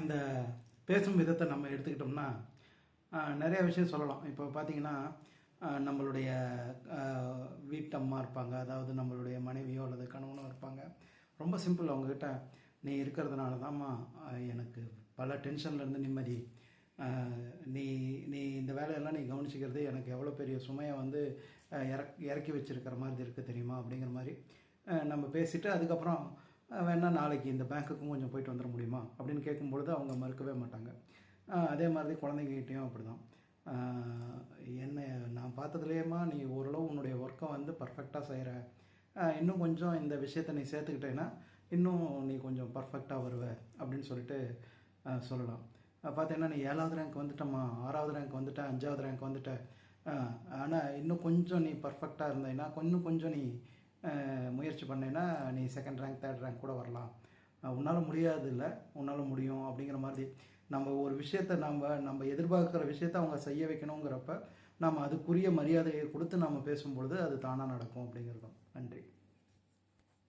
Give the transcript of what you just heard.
இந்த பேசும் விதத்தை நம்ம எடுத்துக்கிட்டோம்னா நிறையா நிறைய விஷயம் சொல்லலாம். இப்போ பார்த்தீங்கன்னா நம்மளுடைய வீட்டம்மா இருப்பாங்க. அதாவது நம்மளுடைய மனைவியோ அல்லது கணவனோ இருப்பாங்க. ரொம்ப சிம்பிள். அவங்கக்கிட்ட நீ இருக்கிறதுனால தான்மா எனக்கு பல டென்ஷன்லேருந்து நிம்மதி. நீ நீ இந்த வேலையெல்லாம் நீ கவனிச்சிக்கிறது எனக்கு எவ்வளோ பெரிய சுமையை வந்து இறக் இறக்கி வச்சிருக்கிற மாதிரி இருக்குது தெரியுமா? அப்படிங்கிற மாதிரி நம்ம பேசிவிட்டு அதுக்கப்புறம் வேணால் நாளைக்கு இந்த பேங்க்குக்கும் கொஞ்சம் போயிட்டு வந்துட முடியுமா? அப்படின்னு கேட்கும்பொழுது அவங்க மறுக்கவே மாட்டாங்க. அதே மாதிரி குழந்தைங்ககிட்டையும் அப்படி தான் என்ன நான் பார்த்ததுலேயேம்மா நீ ஓரளவு உன்னுடைய ஒர்க்கை வந்து பர்ஃபெக்டாக செய்கிற இன்னும் கொஞ்சம் இந்த விஷயத்தை நீ சேர்த்துக்கிட்டேன்னா இன்னும் நீ கொஞ்சம் பர்ஃபெக்டாக வருவ அப்படின்னு சொல்லிட்டு சொல்லலாம். பார்த்தீங்கன்னா நீ ஏழாவது ரேங்க் வந்துட்டம்மா ஆறாவது ரேங்க் வந்துட்ட அஞ்சாவது ரேங்க் வந்துட்ட. ஆனால் இன்னும் கொஞ்சம் நீ பர்ஃபெக்டாக இருந்தேன்னா இன்னும் கொஞ்சம் நீ முயற்சி பண்ணேன்னா நீ செகண்ட் ரேங்க் தேர்ட் ரேங்க் கூட வரலாம். உன்னால் முடியாது இல்லை உன்னால் முடியும் அப்படிங்கிற மாதிரி நம்ம ஒரு விஷயத்த நம்ம நம்ம எதிர்பார்க்குற விஷயத்த அவங்க செய்ய வைக்கணுங்கிறப்ப நம்ம அதுக்குரிய மரியாதையை கொடுத்து நம்ம பேசும்பொழுது அது தானாக நடக்கும் அப்படிங்கிறதும். நன்றி.